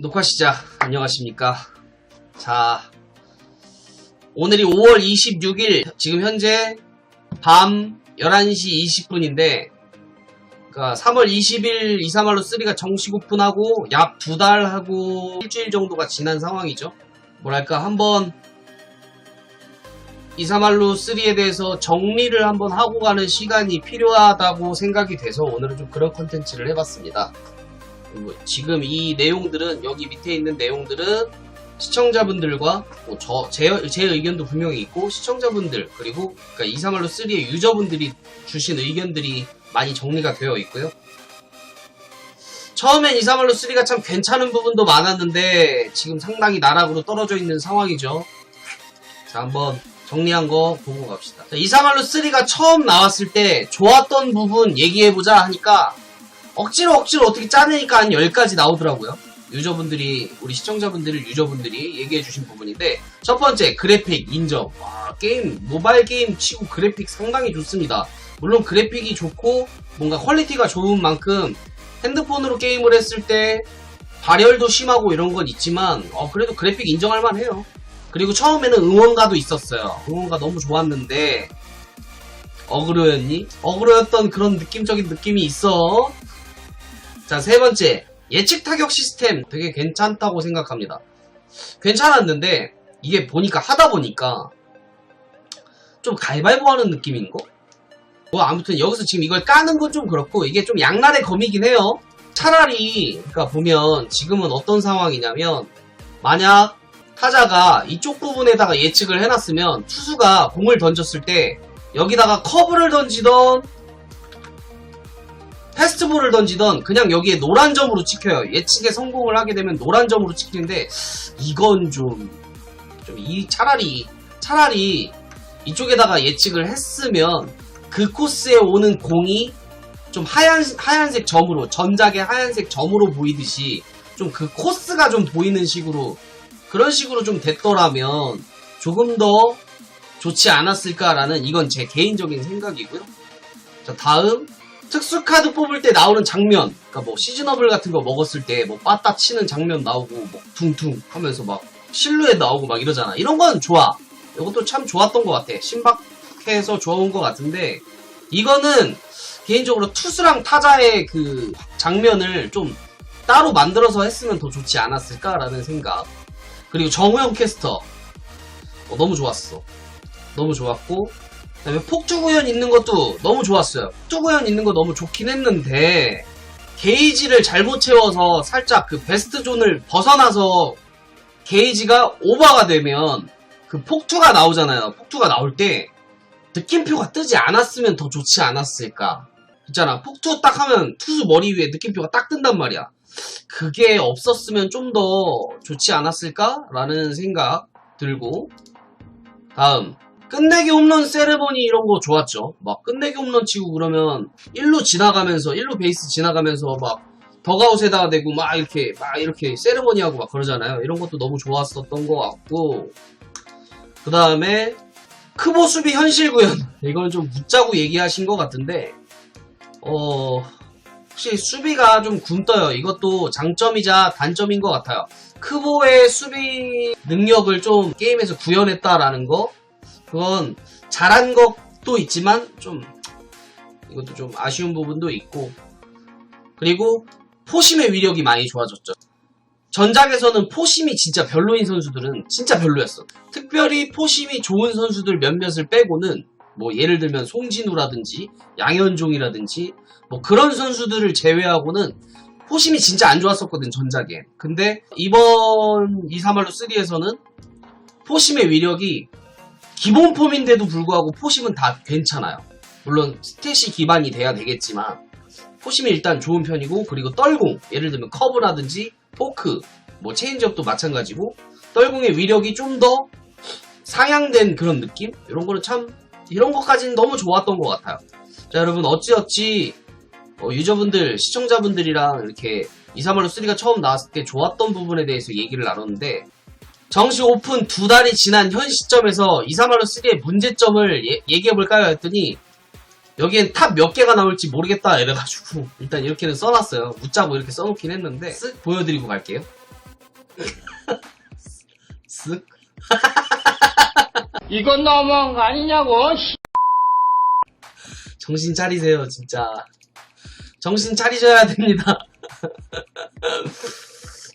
녹화 시작. 안녕하십니까. 자, 오늘이 5월 26일, 지금 현재 밤 11시 20분인데, 그니까 3월 20일 이사말로 3가 정식 오픈하고 약 두 달하고 일주일 정도가 지난 상황이죠. 뭐랄까, 한번 이사말로 3에 대해서 정리를 한번 하고 가는 시간이 필요하다고 생각이 돼서 오늘은 좀 그런 컨텐츠를 해봤습니다. 뭐 지금 이 내용들은 여기 밑에 있는 내용들은 시청자분들과 뭐 저, 제, 제 의견도 분명히 있고 시청자분들 그리고 그러니까 이사말로 3의 유저분들이 주신 의견들이 많이 정리가 되어 있고요. 처음엔 이사말로 3가 참 괜찮은 부분도 많았는데 지금 상당히 나락으로 떨어져 있는 상황이죠. 자 한번 정리한 거 보고 갑시다. 자, 이사말로 3가 처음 나왔을 때 좋았던 부분 얘기해보자 하니까 억지로 억지로 어떻게 짜내니까 한 10가지 나오더라고요. 유저분들이, 우리 시청자분들이, 유저분들이 얘기해 주신 부분인데, 첫 번째, 그래픽 인정. 와, 게임, 모바일 게임 치고 그래픽 상당히 좋습니다. 물론 그래픽이 좋고, 뭔가 퀄리티가 좋은 만큼, 핸드폰으로 게임을 했을 때, 발열도 심하고 이런 건 있지만, 어, 그래도 그래픽 인정할 만해요. 그리고 처음에는 응원가도 있었어요. 응원가 너무 좋았는데, 어그로였니? 어그로였던 그런 느낌적인 느낌이 있어. 자, 세 번째. 예측 타격 시스템 되게 괜찮다고 생각합니다. 괜찮았는데, 이게 보니까, 하다 보니까, 좀 가위바위보 하는 느낌인 거? 뭐, 아무튼 여기서 지금 이걸 까는 건 좀 그렇고, 이게 좀 양날의 검이긴 해요. 차라리, 그러니까 보면, 지금은 어떤 상황이냐면, 만약 타자가 이쪽 부분에다가 예측을 해놨으면, 투수가 공을 던졌을 때, 여기다가 커브를 던지던, 패스트볼을 던지던 그냥 여기에 노란 점으로 찍혀요. 예측에 성공을 하게 되면 노란 점으로 찍히는데 이건 좀, 좀 이 차라리 차라리 이쪽에다가 예측을 했으면 그 코스에 오는 공이 좀 하얀 하얀색 점으로 전작의 하얀색 점으로 보이듯이 좀 그 코스가 좀 보이는 식으로 그런 식으로 좀 됐더라면 조금 더 좋지 않았을까라는 이건 제 개인적인 생각이고요. 자 다음 특수 카드 뽑을 때 나오는 장면, 그러니까 뭐 시즈너블 같은 거 먹었을 때 뭐 빠따 치는 장면 나오고 뭐 퉁퉁 하면서 막 실루엣 나오고 막 이러잖아. 이런 건 좋아. 이것도 참 좋았던 것 같아. 신박해서 좋은 것 같은데 이거는 개인적으로 투수랑 타자의 그 장면을 좀 따로 만들어서 했으면 더 좋지 않았을까라는 생각. 그리고 정우영 캐스터 어, 너무 좋았어. 너무 좋았고 그다음에 폭주구현 있는 것도 너무 좋았어요. 폭주구현 있는 거 너무 좋긴 했는데 게이지를 잘못 채워서 살짝 그 베스트 존을 벗어나서 게이지가 오버가 되면 그 폭투가 나오잖아요. 폭투가 나올 때 느낌표가 뜨지 않았으면 더 좋지 않았을까. 있잖아. 폭투 딱 하면 투수 머리 위에 느낌표가 딱 뜬단 말이야. 그게 없었으면 좀 더 좋지 않았을까라는 생각 들고 다음 끝내기 홈런 세레머니 이런 거 좋았죠. 막 끝내기 홈런 치고 그러면 1루 지나가면서 1루 베이스 지나가면서 막 더가웃에다가 대고 막 이렇게 막 이렇게 세레머니 하고 막 그러잖아요. 이런 것도 너무 좋았었던 것 같고 그 다음에 크보 수비 현실 구현 이건 좀 묻자고 얘기하신 것 같은데 어 혹시 수비가 좀 굼떠요. 이것도 장점이자 단점인 것 같아요. 크보의 수비 능력을 좀 게임에서 구현했다라는 거 그건 잘한 것도 있지만 좀 이것도 좀 아쉬운 부분도 있고 그리고 포심의 위력이 많이 좋아졌죠. 전작에서는 포심이 진짜 별로인 선수들은 진짜 별로였어. 특별히 포심이 좋은 선수들 몇몇을 빼고는 뭐 예를 들면 송진우라든지 양현종이라든지 뭐 그런 선수들을 제외하고는 포심이 진짜 안 좋았었거든 전작에. 근데 이번 2, 3할로 3에서는 포심의 위력이 기본 폼인데도 불구하고 포심은 다 괜찮아요. 물론 스탯이 기반이 돼야 되겠지만 포심이 일단 좋은 편이고 그리고 떨공 예를 들면 커브라든지 포크 뭐 체인지업도 마찬가지고 떨공의 위력이 좀 더 상향된 그런 느낌 이런 거는 참 이런 것까지는 너무 좋았던 것 같아요. 자 여러분 어찌어찌 어, 유저분들 시청자분들이랑 이렇게 2, 3월로 3가 처음 나왔을 때 좋았던 부분에 대해서 얘기를 나눴는데 정식 오픈 두 달이 지난 현 시점에서 2, 3할로 3의 문제점을 예, 얘기해볼까요? 했더니 여기엔 탑 몇 개가 나올지 모르겠다 이래가지고 일단 이렇게는 써놨어요. 묻자고 이렇게 써놓긴 했는데 쓱 보여드리고 갈게요. 쓱. 이건 너무한 거 아니냐고. 정신 차리세요, 진짜. 정신 차리셔야 됩니다.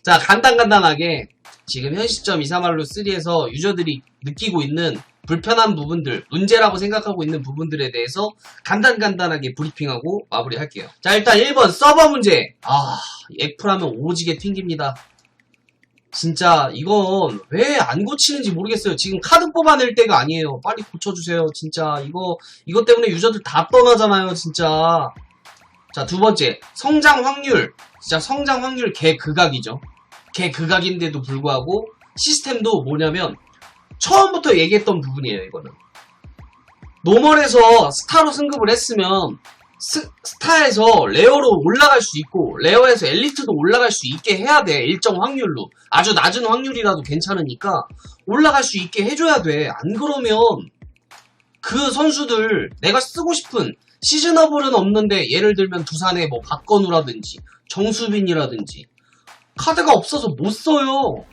자, 간단간단하게 지금 현 시점 231로 3에서 유저들이 느끼고 있는 불편한 부분들, 문제라고 생각하고 있는 부분들에 대해서 간단간단하게 브리핑하고 마무리할게요. 자, 일단 1번 서버 문제. 아, 액풀하면 오지게 튕깁니다. 진짜 이건 왜 안 고치는지 모르겠어요. 지금 카드 뽑아낼 때가 아니에요. 빨리 고쳐주세요. 진짜 이거 이것 때문에 유저들 다 떠나잖아요. 진짜. 자, 두 번째. 성장 확률. 진짜 성장 확률 개 극악이죠. 개극악인데도 불구하고 시스템도 뭐냐면 처음부터 얘기했던 부분이에요, 이거는. 노멀에서 스타로 승급을 했으면 스, 스타에서 레어로 올라갈 수 있고 레어에서 엘리트도 올라갈 수 있게 해야 돼 일정 확률로 아주 낮은 확률이라도 괜찮으니까 올라갈 수 있게 해줘야 돼 안 그러면 그 선수들 내가 쓰고 싶은 시즈너블은 없는데 예를 들면 두산의 뭐 박건우라든지 정수빈이라든지 카드가 없어서 못 써요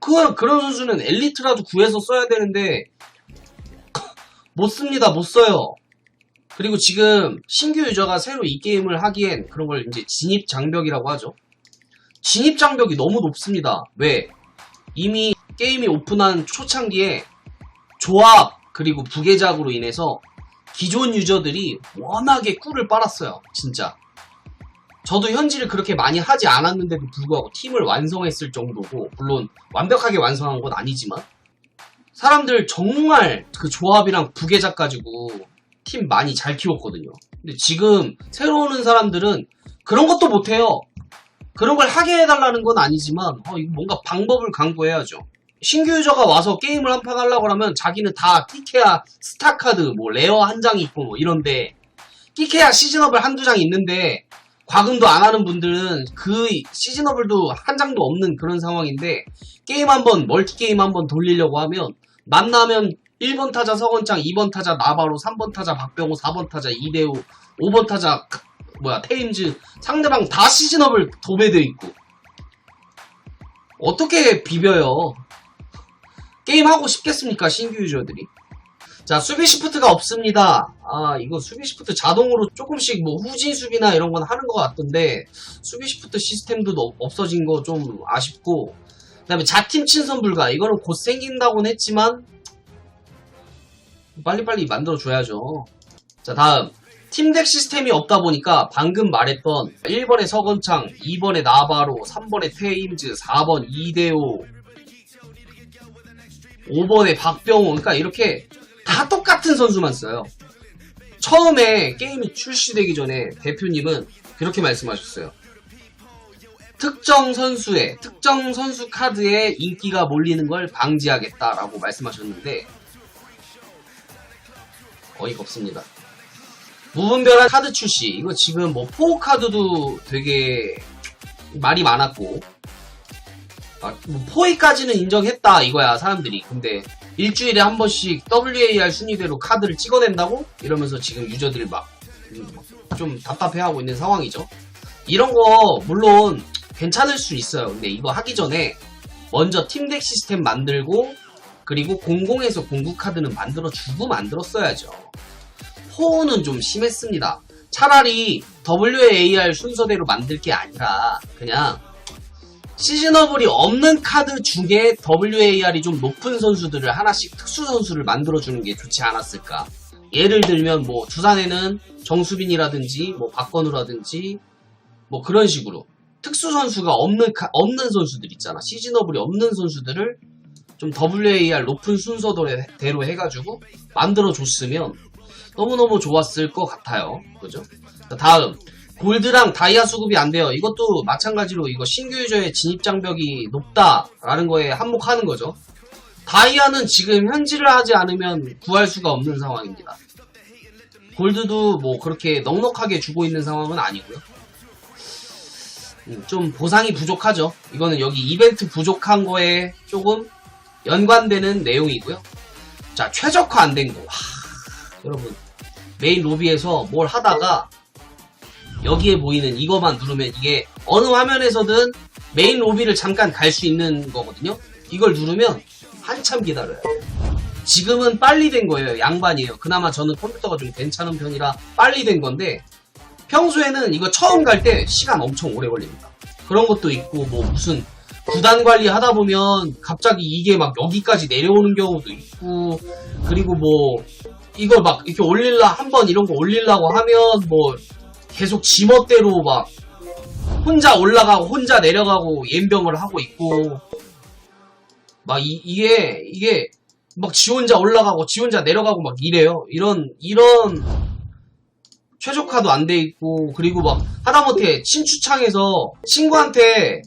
그 그런 선수는 엘리트라도 구해서 써야 되는데 못 씁니다 못 써요 그리고 지금 신규 유저가 새로 이 게임을 하기엔 그런 걸 이제 진입 장벽이라고 하죠. 진입 장벽이 너무 높습니다. 왜? 이미 게임이 오픈한 초창기에 조합 그리고 부계작으로 인해서 기존 유저들이 워낙에 꿀을 빨았어요. 진짜. 저도 현질을 그렇게 많이 하지 않았는데도 불구하고 팀을 완성했을 정도고 물론 완벽하게 완성한 건 아니지만 사람들 정말 그 조합이랑 부계작 가지고 팀 많이 잘 키웠거든요. 근데 지금 새로 오는 사람들은 그런 것도 못해요. 그런 걸 하게 해달라는 건 아니지만 어, 이거 뭔가 방법을 강구해야죠. 신규 유저가 와서 게임을 한 판 하려고 하면 자기는 다 키케야 스타카드 뭐 레어 한 장이 있고 뭐 이런데 키케야 시즌업을 한두 장 있는데 과금도 안 하는 분들은 그 시즌업을도 한 장도 없는 그런 상황인데 게임 한번 멀티 게임 한번 돌리려고 하면 만나면 1번 타자 서건창, 2번 타자 나바로, 3번 타자 박병호, 4번 타자 이대호, 5번 타자 크- 뭐야 테임즈 상대방 다 시즌업을 도배돼 있고 어떻게 비벼요? 게임 하고 싶겠습니까 신규 유저들이? 자 수비 시프트가 없습니다. 아 이거 수비 시프트 자동으로 조금씩 뭐 후진 수비나 이런 건 하는 것 같던데 수비 시프트 시스템도 너- 없어진 거 좀 아쉽고 그 다음에 자팀 친선 불가 이거는 곧 생긴다고는 했지만 빨리빨리 만들어줘야죠. 자, 다음. 팀덱 시스템이 없다 보니까 방금 말했던 1번에 서건창, 2번에 나바로, 3번에 테임즈, 4번 이대호, 5번에 박병호. 그러니까 이렇게 다 똑같은 선수만 써요. 처음에 게임이 출시되기 전에 대표님은 그렇게 말씀하셨어요. 특정 선수의, 특정 선수 카드에 인기가 몰리는 걸 방지하겠다라고 말씀하셨는데, 어이가 없습니다. 무분별한 카드 출시. 이거 지금 뭐 포우 카드도 되게 말이 많았고, 아, 뭐 포위까지는 인정했다 이거야 사람들이. 근데 일주일에 한 번씩 WAR 순위대로 카드를 찍어낸다고 이러면서 지금 유저들이 막 좀 답답해하고 있는 상황이죠. 이런 거 물론 괜찮을 수 있어요. 근데 이거 하기 전에 먼저 팀덱 시스템 만들고 그리고 공공에서 공구 카드는 만들어 주고 만들었어야죠. 포는 좀 심했습니다. 차라리 WAR 순서대로 만들 게 아니라 그냥 시즈너블이 없는 카드 중에 WAR이 좀 높은 선수들을 하나씩 특수 선수를 만들어주는 게 좋지 않았을까. 예를 들면 뭐 두산에는 정수빈이라든지 뭐 박건우라든지 뭐 그런 식으로 특수 선수가 없는 카- 없는 선수들 있잖아. 시즈너블이 없는 선수들을 좀 WAR 높은 순서대로 해가지고 만들어줬으면 너무너무 좋았을 것 같아요. 그죠? 자, 다음. 골드랑 다이아 수급이 안 돼요. 이것도 마찬가지로 이거 신규 유저의 진입 장벽이 높다라는 거에 한몫하는 거죠. 다이아는 지금 현질을 하지 않으면 구할 수가 없는 상황입니다. 골드도 뭐 그렇게 넉넉하게 주고 있는 상황은 아니고요. 음, 좀 보상이 부족하죠. 이거는 여기 이벤트 부족한 거에 조금 연관되는 내용이고요. 자, 최적화 안 된 거. 하, 여러분, 메인 로비에서 뭘 하다가 여기에 보이는 이거만 누르면 이게 어느 화면에서든 메인 로비를 잠깐 갈 수 있는 거거든요. 이걸 누르면 한참 기다려요. 지금은 빨리 된 거예요. 양반이에요. 그나마 저는 컴퓨터가 좀 괜찮은 편이라 빨리 된 건데 평소에는 이거 처음 갈 때 시간 엄청 오래 걸립니다. 그런 것도 있고 뭐 무슨 구단 관리 하다 보면 갑자기 이게 막 여기까지 내려오는 경우도 있고 그리고 뭐 이걸 막 이렇게 올릴라 한 번 이런 거 올리려고 하면 뭐 계속 지멋대로 막 혼자 올라가고 혼자 내려가고 연병을 하고 있고 막 이, 이게 이게 막 지 혼자 올라가고 지 혼자 내려가고 막 이래요. 이런 이런 최적화도 안 돼 있고 그리고 막 하다못해 친추창에서 친구한테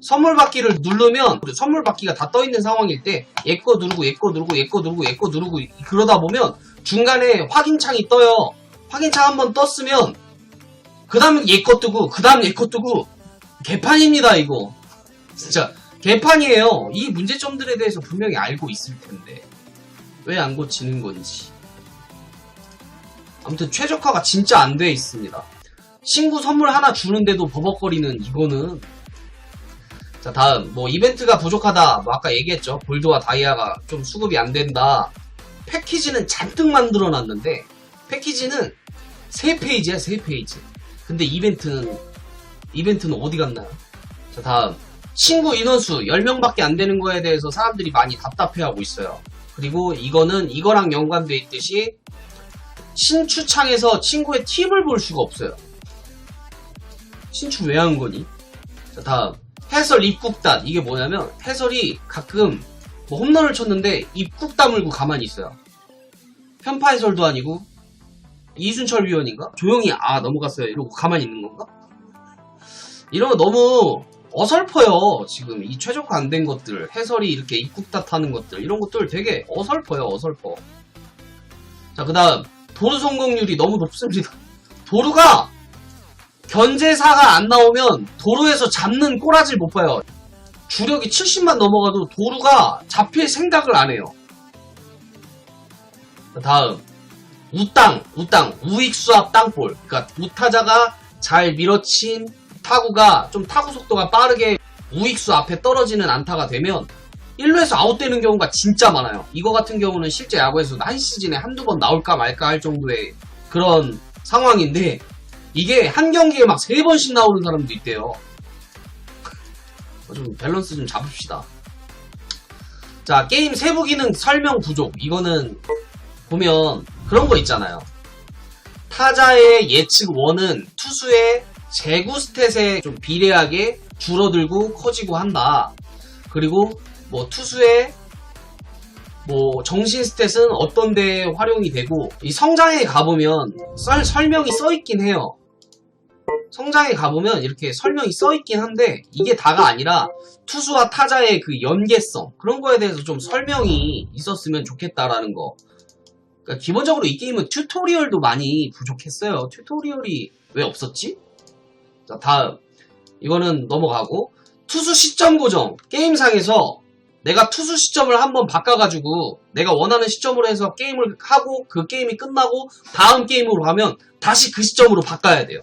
선물 받기를 누르면 선물 받기가 다 떠 있는 상황일 때 얘 거 누르고 얘 거 누르고 얘 거 누르고 얘 거 누르고 그러다 보면 중간에 확인창이 떠요. 확인창 한번 떴으면 그 다음에 얘거 뜨고 그 다음 얘 거 뜨고 개판입니다 이거. 진짜 개판이에요. 이 문제점들에 대해서 분명히 알고 있을 텐데 왜 안 고치는 건지. 아무튼 최적화가 진짜 안 돼 있습니다. 친구 선물 하나 주는데도 버벅거리는 이거는 자 다음 뭐 이벤트가 부족하다 뭐 아까 얘기했죠 골드와 다이아가 좀 수급이 안 된다 패키지는 잔뜩 만들어 놨는데 패키지는 3페이지야 3페이지 근데 이벤트는 이벤트는 어디 갔나요 자 다음. 친구 인원수 10명밖에 안 되는 거에 대해서 사람들이 많이 답답해하고 있어요. 그리고 이거는 이거랑 연관돼 있듯이 신추창에서 친구의 팁을 볼 수가 없어요. 신추 왜 한 거니? 자 다음. 해설 입국단. 이게 뭐냐면 해설이 가끔 뭐 홈런을 쳤는데 입국 다물고 가만히 있어요. 편파 해설도 아니고 이순철 위원인가? 조용히 아 넘어갔어요 이러고 가만히 있는 건가? 거 너무 어설퍼요. 지금 이 최적화 안 된 것들 해설이 이렇게 입국 탓하는 것들 이런 것들 되게 어설퍼요 어설퍼. 자 그 다음 도루 성공률이 너무 높습니다. 도루가 견제사가 안 나오면 도루에서 잡는 꼬라지를 못 봐요. 주력이 70만 넘어가도 도루가 잡힐 생각을 안 해요. 다음 우땅, 우땅, 우익수압 땅볼. 그러니까 우타자가 잘 밀어친 타구가 좀 타구 속도가 빠르게 우익수 앞에 떨어지는 안타가 되면 1루에서 아웃되는 경우가 진짜 많아요. 이거 같은 경우는 실제 야구에서 한 시즌에 한두 번 나올까 말까 할 정도의 그런 상황인데 이게 한 경기에 막 세 번씩 나오는 사람도 있대요. 좀 밸런스 좀 잡읍시다. 자, 게임 세부 기능 설명 부족. 이거는 보면 그런 거 있잖아요. 타자의 예측 원은 투수의 제구 스탯에 좀 비례하게 줄어들고 커지고 한다. 그리고 뭐 투수의 뭐 정신 스탯은 어떤 데에 활용이 되고 이 성장에 가보면 썰, 설명이 써 있긴 해요. 성장에 가보면 이렇게 설명이 써 있긴 한데 이게 다가 아니라 투수와 타자의 그 연계성 그런 거에 대해서 좀 설명이 있었으면 좋겠다라는 거. 그러니까 기본적으로 이 게임은 튜토리얼도 많이 부족했어요. 튜토리얼이 왜 없었지? 자 다음 이거는 넘어가고 투수 시점 고정 게임상에서 내가 투수 시점을 한번 바꿔가지고 내가 원하는 시점으로 해서 게임을 하고 그 게임이 끝나고 다음 게임으로 가면 다시 그 시점으로 바꿔야 돼요.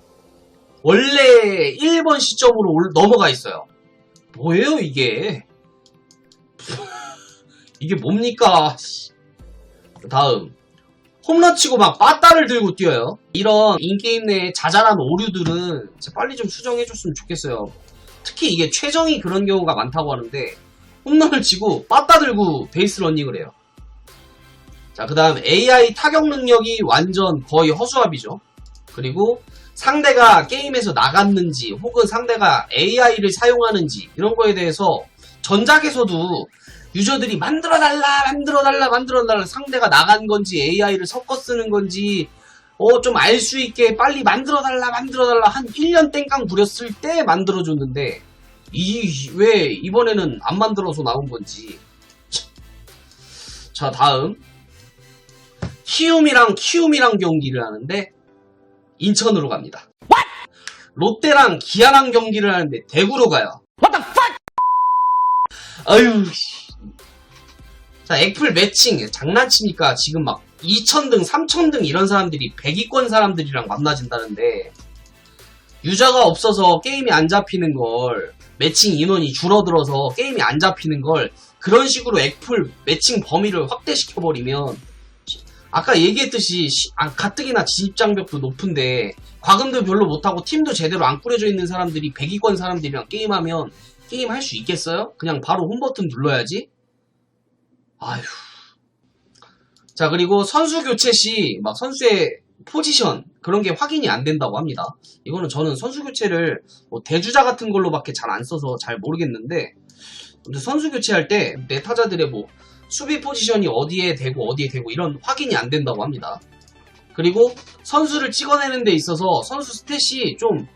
원래 1번 시점으로 올- 넘어가 있어요. 뭐예요, 이게? 이게 뭡니까? 씨. 다음. 홈런 치고 막 빠따를 들고 뛰어요. 이런 인게임 내 자잘한 오류들은 빨리 좀 수정해줬으면 좋겠어요. 특히 이게 최정이 그런 경우가 많다고 하는데, 홈런을 치고 빠따 들고 베이스 러닝을 해요. 자, 그 다음 AI 타격 능력이 완전 거의 허수아비죠. 그리고 상대가 게임에서 나갔는지 혹은 상대가 AI를 사용하는지 이런 거에 대해서 전작에서도 유저들이 만들어달라 만들어달라 만들어달라 상대가 나간 건지 AI를 섞어 쓰는 건지 어 좀 알 수 있게 빨리 만들어달라 만들어달라 한 1년 땡깡 부렸을 때 만들어줬는데 이 왜 이번에는 안 만들어서 나온 건지 자 다음 키움이랑 키움이랑 경기를 하는데 인천으로 갑니다. 롯데랑 기아랑 경기를 하는데 대구로 가요. 아유. 씨. 자, 액플 매칭 장난치니까 지금 막 2,000등, 3,000등 이런 사람들이 100위권 사람들이랑 만나진다는데 유저가 없어서 게임이 안 잡히는 걸 매칭 인원이 줄어들어서 게임이 안 잡히는 걸 그런 식으로 액풀 매칭 범위를 확대시켜버리면 아까 얘기했듯이 시- 아, 가뜩이나 진입장벽도 높은데 과금도 별로 못하고 팀도 제대로 안 꾸려져 있는 사람들이 100위권 사람들이랑 게임하면 게임 할 수 있겠어요? 그냥 바로 홈 버튼 눌러야지. 아휴. 자 그리고 선수 교체 시 막 선수의 포지션 그런 게 확인이 안 된다고 합니다. 이거는 저는 선수 교체를 뭐 대주자 같은 걸로밖에 잘 안 써서 잘 모르겠는데 선수 교체할 때 내 타자들의 뭐 수비 포지션이 어디에 되고 어디에 되고 이런 확인이 안 된다고 합니다. 그리고 선수를 찍어내는 데 있어서 선수 스탯이 좀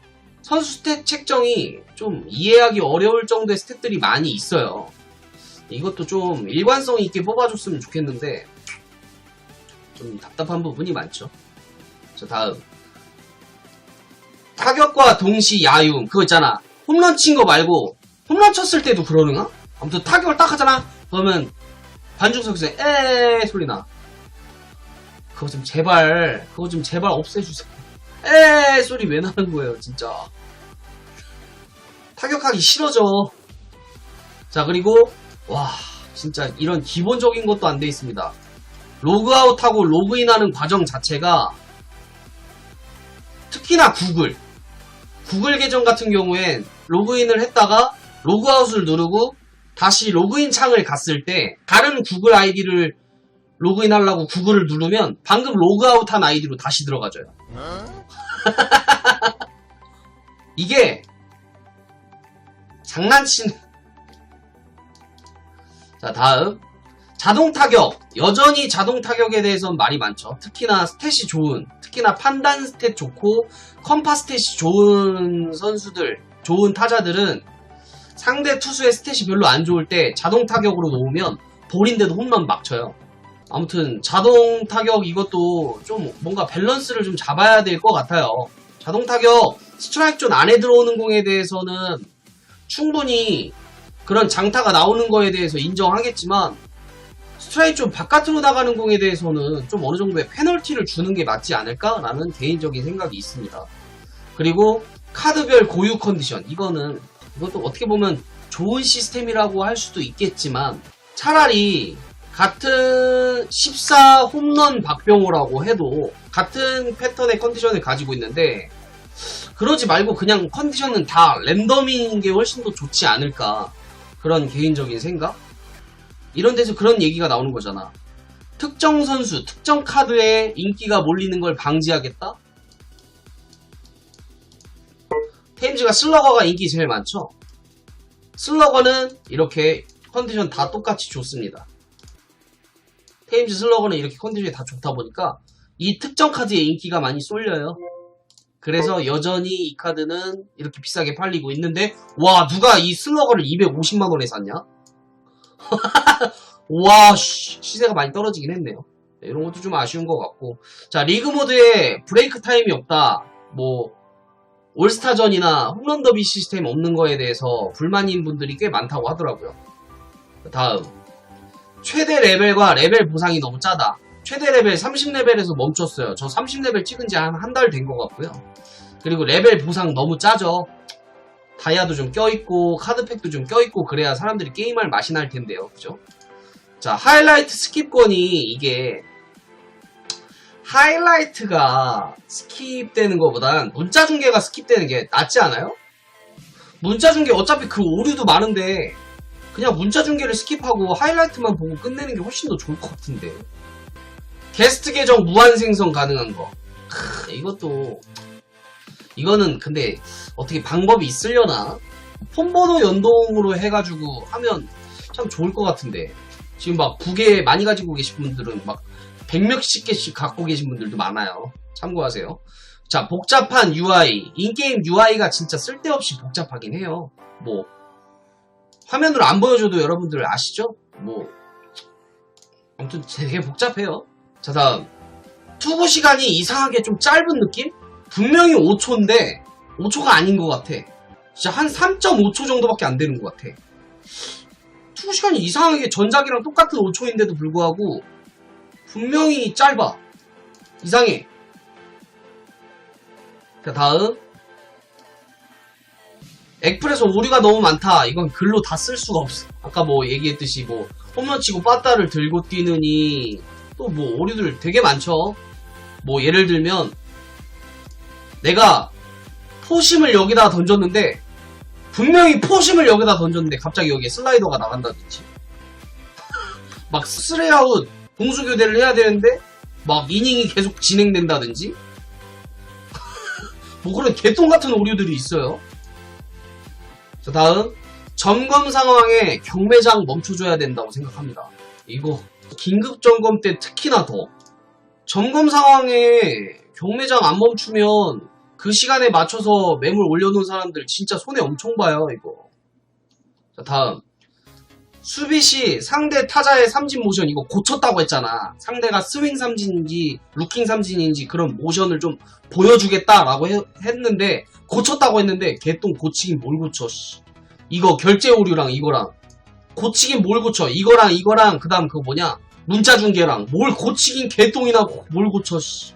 선수 스탯 책정이 좀 이해하기 어려울 정도의 스탯들이 많이 있어요. 이것도 좀 일관성 있게 뽑아줬으면 좋겠는데 좀 답답한 부분이 많죠. 자 다음. 타격과 동시 야윰 그거 있잖아. 홈런 친 거 말고 홈런 쳤을 때도 그러는가? 아무튼 타격을 딱 하잖아. 그러면 관중석에서 에 소리 나. 그거 좀 제발 그거 좀 제발 없애주세요. 에 소리 왜 나는 거예요 진짜. 타격하기 싫어져. 자 그리고 와 진짜 이런 기본적인 것도 안 돼 있습니다 로그아웃하고 로그인하는 과정 자체가 특히나 구글 구글 계정 같은 경우엔 로그인을 했다가 로그아웃을 누르고 다시 로그인 창을 갔을 때 다른 구글 아이디를 로그인하려고 구글을 누르면 방금 로그아웃한 아이디로 다시 들어가져요. 이게 장난치는 자 다음 자동 타격 여전히 자동 타격에 대해서는 말이 많죠. 특히나 스탯이 좋은 특히나 판단 스탯 좋고 컴파 스탯이 좋은 선수들 좋은 타자들은 상대 투수의 스탯이 별로 안 좋을 때 자동 타격으로 놓으면 볼인데도 홈런 막 쳐요. 아무튼 자동 타격 이것도 좀 뭔가 밸런스를 좀 잡아야 될 것 같아요. 자동 타격 스트라이크 존 안에 들어오는 공에 대해서는 충분히 그런 장타가 나오는 거에 대해서 인정하겠지만 스트라이크 존 바깥으로 나가는 공에 대해서는 좀 어느 정도의 페널티를 주는 게 맞지 않을까라는 개인적인 생각이 있습니다. 그리고 카드별 고유 컨디션 이거는 이것도 어떻게 보면 좋은 시스템이라고 할 수도 있겠지만 차라리 같은 14 홈런 박병호라고 해도 같은 패턴의 컨디션을 가지고 있는데 그러지 말고 그냥 컨디션은 다 랜덤인 게 훨씬 더 좋지 않을까 그런 개인적인 생각? 이런 데서 그런 얘기가 나오는 거잖아. 특정 선수 특정 카드에 인기가 몰리는 걸 방지하겠다? 테임즈가 슬러거가 인기 제일 많죠? 슬러거는 이렇게 컨디션 다 똑같이 좋습니다. 테임즈 슬러거는 이렇게 컨디션이 다 좋다 보니까 이 특정 카드에 인기가 많이 쏠려요. 그래서 여전히 이 카드는 이렇게 비싸게 팔리고 있는데 와 누가 이 슬러거를 250만 원에 샀냐? 와 씨, 시세가 많이 떨어지긴 했네요. 네, 이런 것도 좀 아쉬운 것 같고 자 리그 모드에 브레이크 타임이 없다. 뭐 올스타전이나 홈런 더비 시스템 없는 거에 대해서 불만인 분들이 꽤 많다고 하더라고요. 다음 최대 레벨과 레벨 보상이 너무 짜다. 최대 레벨 30레벨에서 멈췄어요. 저 30레벨 찍은 지 한 한 달 된 것 같고요. 그리고 레벨 보상 너무 짜죠. 다이아도 좀 껴있고, 카드팩도 좀 껴있고, 그래야 사람들이 게임할 맛이 날 텐데요. 그죠? 자, 하이라이트 스킵권이 이게, 하이라이트가 스킵되는 것보단 문자 중계가 스킵되는 게 낫지 않아요? 문자 중계 어차피 그 오류도 많은데, 그냥 문자 중계를 스킵하고 하이라이트만 보고 끝내는 게 훨씬 더 좋을 것 같은데. 게스트 계정 무한 생성 가능한 거. 크, 이것도 이거는 근데 어떻게 방법이 있으려나? 폰번호 연동으로 해가지고 하면 참 좋을 것 같은데 지금 막 부계 많이 가지고 계신 분들은 막 백몇십 개씩 갖고 계신 분들도 많아요. 참고하세요. 자 복잡한 UI 인게임 UI가 진짜 쓸데없이 복잡하긴 해요. 뭐 화면으로 안 보여줘도 여러분들 아시죠? 뭐 아무튼 되게 복잡해요. 자 다음 투구 시간이 이상하게 좀 짧은 느낌? 분명히 5초인데 5초가 아닌 것 같아. 진짜 한 3.5초 정도밖에 안 되는 것 같아. 투구 시간이 이상하게 전작이랑 똑같은 5초인데도 불구하고 분명히 짧아. 이상해. 자 다음 엑플에서 오류가 너무 많다. 이건 글로 다 쓸 수가 없어. 아까 뭐 얘기했듯이 뭐 홈런 치고 빠따를 들고 뛰느니 또 뭐 오류들 되게 많죠. 뭐 예를 들면 내가 포심을 여기다 던졌는데 분명히 포심을 여기다 던졌는데 갑자기 여기에 슬라이더가 나간다든지 막 스레아웃 공수 교대를 해야 되는데 막 이닝이 계속 진행된다든지 뭐 그런 개똥 같은 오류들이 있어요. 자, 다음. 점검 상황에 경매장 멈춰줘야 된다고 생각합니다. 이거, 긴급 점검 때 특히나 더. 점검 상황에 경매장 안 멈추면 그 시간에 맞춰서 매물 올려놓은 사람들 진짜 손해 엄청 봐요, 이거. 자, 다음. 수비 시 상대 타자의 삼진 모션 이거 고쳤다고 했잖아. 상대가 스윙 삼진인지 루킹 삼진인지 그런 모션을 좀 보여주겠다라고 해- 했는데 고쳤다고 했는데 개똥 고치긴 뭘 고쳐 씨. 이거 결제 오류랑 이거랑 고치긴 뭘 고쳐 이거랑 이거랑 그 다음 그거 뭐냐 문자 중계랑 뭘 고치긴 개똥이나 고- 뭘 고쳐 씨.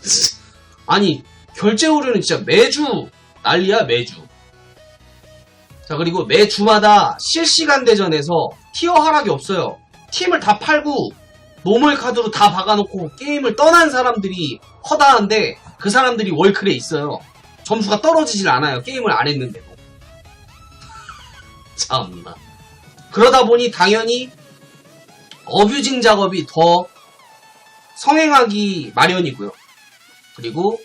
아니 결제 오류는 진짜 매주 난리야 매주 자 그리고 매주마다 실시간 대전에서 티어 하락이 없어요 팀을 다 팔고 노멀 카드로 다 박아놓고 게임을 떠난 사람들이 허다한데 그 사람들이 월클에 있어요. 점수가 떨어지질 않아요. 게임을 안 했는데도. 참나. 그러다 보니 당연히 어뷰징 작업이 더 성행하기 마련이고요. 그리고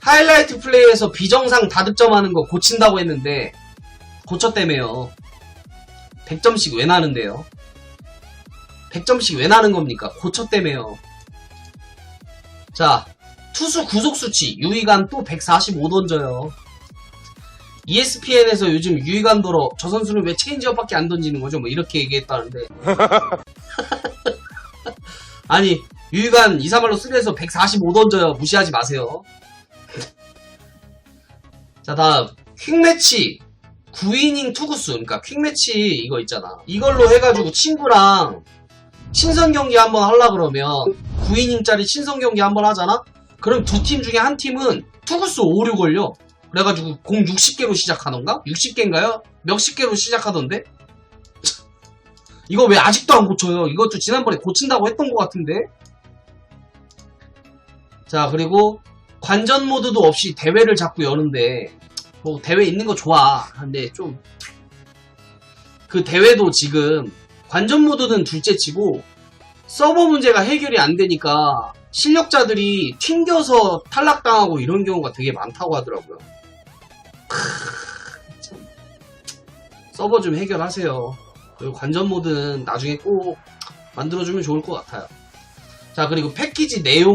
하이라이트 플레이에서 비정상 다득점하는 거 고친다고 했는데 고쳤다며요. 100점씩 왜 나는데요? 100점씩 왜 나는 겁니까? 고쳤다며요. 자, 투수 구속 수치 유희관 또145 던져요. ESPN에서 요즘 유희관 도로 저 선수는 왜 체인지업밖에 안 던지는 거죠? 뭐 이렇게 얘기했다는데. 아니 유희관 2, 3할로 3에서 145 던져요. 무시하지 마세요. 자 다음 퀵매치 9이닝 투구수 그러니까 퀵매치 이거 있잖아. 이걸로 해가지고 친구랑 친선 경기 한번 하려 그러면 9이닝짜리 친선 경기 한번 하잖아? 그럼 두 팀 중에 한 팀은 투구수 5, 6 걸려. 그래가지고 공 60개로 시작하던가? 60개인가요? 몇십 개로 시작하던데? 이거 왜 아직도 안 고쳐요? 이것도 지난번에 고친다고 했던 것 같은데? 자, 그리고 관전 모드도 없이 대회를 자꾸 여는데, 뭐, 대회 있는 거 좋아. 근데 좀, 그 대회도 지금 관전 모드는 둘째 치고 서버 문제가 해결이 안 되니까 실력자들이 튕겨서 탈락당하고 이런 경우가 되게 많다고 하더라고요. 서버 좀 해결하세요. 그리고 관전 모드는 나중에 꼭 만들어주면 좋을 것 같아요. 자, 그리고 패키지 내용,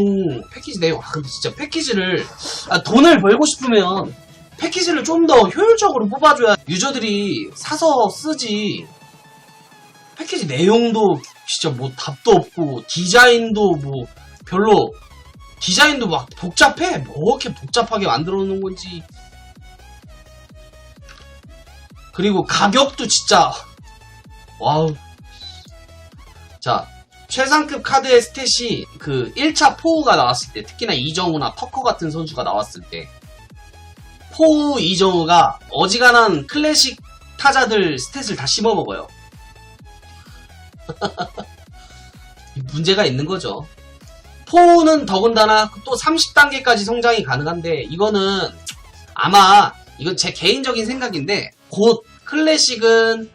패키지 내용, 아, 근데 진짜 패키지를, 아, 돈을 벌고 싶으면 패키지를 좀 더 효율적으로 뽑아줘야 유저들이 사서 쓰지. 패키지 내용도 진짜 뭐 답도 없고 디자인도 뭐 별로 디자인도 막 복잡해 뭐 이렇게 복잡하게 만들어 놓은 건지 그리고 가격도 진짜 와우 자 최상급 카드의 스탯이 그 1차 포우가 나왔을 때 특히나 이정우나 터커 같은 선수가 나왔을 때 포우 이정우가 어지간한 클래식 타자들 스탯을 다 씹어먹어요 문제가 있는 거죠. 포는 더군다나 또 30단계까지 성장이 가능한데 이거는 아마 이건 제 개인적인 생각인데 곧 클래식은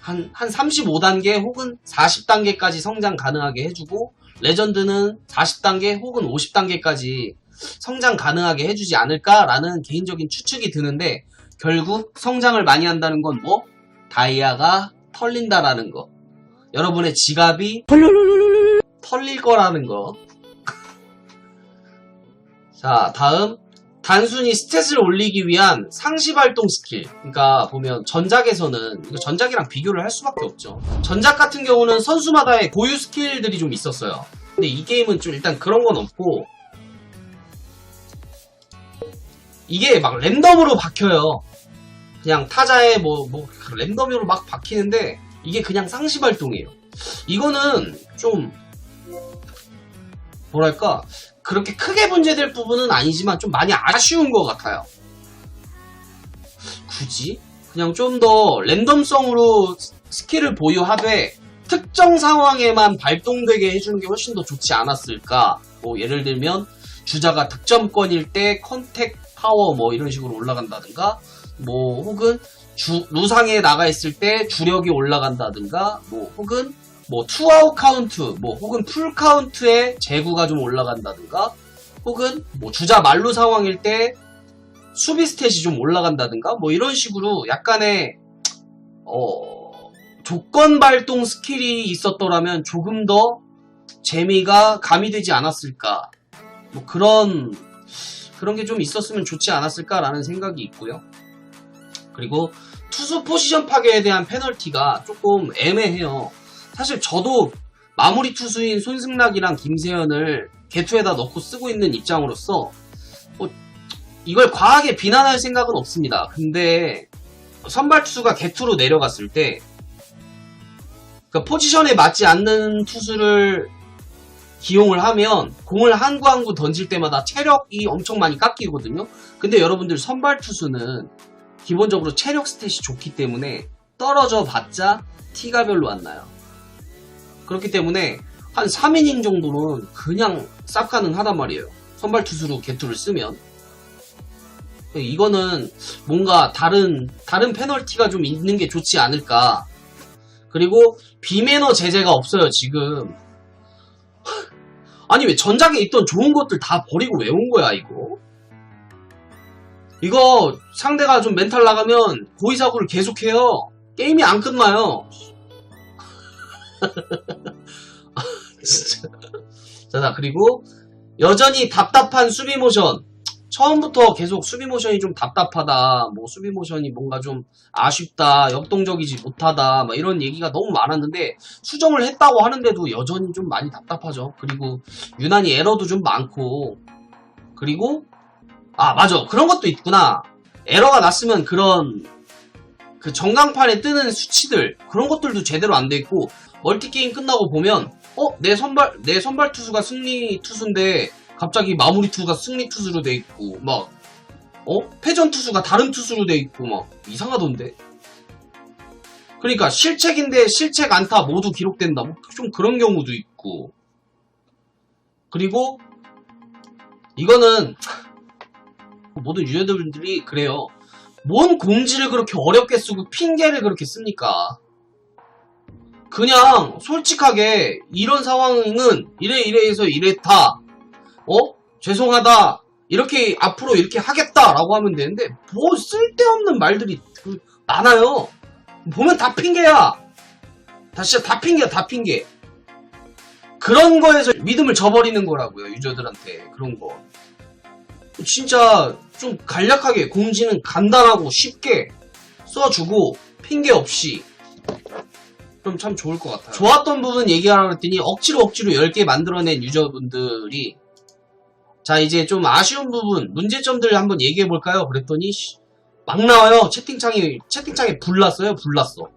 한, 한 35단계 혹은 40단계까지 성장 가능하게 해주고 레전드는 40단계 혹은 50단계까지 성장 가능하게 해주지 않을까라는 개인적인 추측이 드는데 결국 성장을 많이 한다는 건 뭐? 다이아가 털린다라는 거. 여러분의 지갑이 털릴 거라는 거. 자, 다음. 단순히 스탯을 올리기 위한 상시 발동 스킬. 그러니까 보면 전작에서는 이거 전작이랑 비교를 할 수밖에 없죠. 전작 같은 경우는 선수마다의 고유 스킬들이 좀 있었어요. 근데 이 게임은 좀 일단 그런 건 없고 이게 막 랜덤으로 박혀요. 그냥 타자에 뭐, 뭐, 랜덤으로 막 박히는데, 이게 그냥 상시 발동이에요. 이거는 좀, 뭐랄까, 그렇게 크게 문제될 부분은 아니지만 좀 많이 아쉬운 것 같아요. 굳이 그냥 좀 더 랜덤성으로 스- 스킬을 보유하되 특정 상황에만 발동되게 해주는 게 훨씬 더 좋지 않았을까? 뭐 예를 들면 주자가 득점권일 때 컨택 파워 뭐 이런 식으로 올라간다든가 뭐 혹은 주, 루상에 나가 있을 때 주력이 올라간다든가 뭐 혹은 뭐 투아웃 카운트 뭐 혹은 풀 카운트에 제구가 좀 올라간다든가 혹은 뭐 주자 만루 상황일 때 수비 스탯이 좀 올라간다든가 뭐 이런 식으로 약간의 어 조건 발동 스킬이 있었더라면 조금 더 재미가 가미되지 않았을까 뭐 그런 그런 게 좀 있었으면 좋지 않았을까라는 생각이 있고요. 그리고 투수 포지션 파괴에 대한 페널티가 조금 애매해요. 사실 저도 마무리 투수인 손승락이랑 김세현을 개투에다 넣고 쓰고 있는 입장으로서 뭐 이걸 과하게 비난할 생각은 없습니다. 근데 선발 투수가 개투로 내려갔을 때그 포지션에 맞지 않는 투수를 기용을 하면 공을 한 구 한 구 던질 때마다 체력이 엄청 많이 깎이거든요. 근데 여러분들 선발 투수는 기본적으로 체력 스탯이 좋기 때문에 떨어져 봤자 티가 별로 안 나요. 그렇기 때문에 한 3이닝 정도는 그냥 쌉 가능하단 말이에요. 선발 투수로 개투를 쓰면. 이거는 뭔가 다른, 다른 페널티가 좀 있는 게 좋지 않을까. 그리고 비매너 제재가 없어요, 지금. 아니, 왜 전작에 있던 좋은 것들 다 버리고 왜 온 거야, 이거? 이거 상대가 좀 멘탈 나가면 고의사고를 계속해요. 게임이 안 끝나요. 아, 진짜. 자, 나 그리고 여전히 답답한 수비 모션. 처음부터 계속 수비 모션이 좀 답답하다. 뭐 수비 모션이 뭔가 좀 아쉽다. 역동적이지 못하다. 막 이런 얘기가 너무 많았는데 수정을 했다고 하는데도 여전히 좀 많이 답답하죠. 그리고 유난히 에러도 좀 많고 그리고 아 맞아 그런 것도 있구나. 에러가 났으면 그런 그 전광판에 뜨는 수치들 그런 것들도 제대로 안 돼 있고 멀티 게임 끝나고 보면 어 내 선발 내 선발 투수가 승리 투수인데 갑자기 마무리 투수가 승리 투수로 돼 있고 막 어? 패전 투수가 다른 투수로 돼 있고 막 이상하던데. 그러니까 실책인데 실책 안타 모두 기록된다. 뭐 좀 그런 경우도 있고. 그리고 이거는 모든 유저들이 그래요. 뭔 공지를 그렇게 어렵게 쓰고 핑계를 그렇게 씁니까? 그냥 솔직하게 이런 상황은 이래 이래해서 이랬다. 어? 죄송하다. 이렇게 앞으로 이렇게 하겠다라고 하면 되는데 뭐 쓸데없는 말들이 그- 많아요. 보면 다 핑계야. 다 진짜 다 핑계야, 다 핑계. 그런 거에서 믿음을 저버리는 거라고요, 유저들한테. 그런 거. 진짜 좀 간략하게 공지는 간단하고 쉽게 써주고 핑계 없이 그럼 참 좋을 것 같아요. 좋았던 부분 얘기하라 그랬더니 억지로 억지로 10개 만들어낸 유저분들이 자 이제 좀 아쉬운 부분 문제점들 한번 얘기해 볼까요? 그랬더니 씨, 막 나와요. 채팅창이 채팅창에 불났어요. 불났어.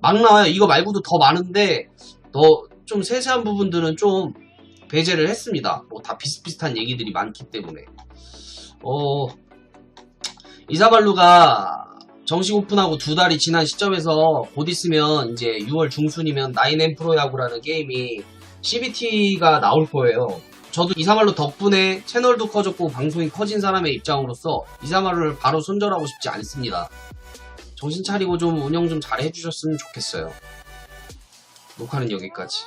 막 나와요. 이거 말고도 더 많은데 더 좀 세세한 부분들은 좀 배제를 했습니다. 뭐 다 비슷비슷한 얘기들이 많기 때문에. 어, 이사발루가 정식 오픈하고 두 달이 지난 시점에서 곧 있으면 이제 6월 중순이면 나인엠 프로야구라는 게임이 CBT가 나올 거예요. 저도 이사말루 덕분에 채널도 커졌고 방송이 커진 사람의 입장으로서 이사말루를 바로 손절하고 싶지 않습니다. 정신 차리고 좀 운영 좀 잘 해주셨으면 좋겠어요. 녹화는 여기까지.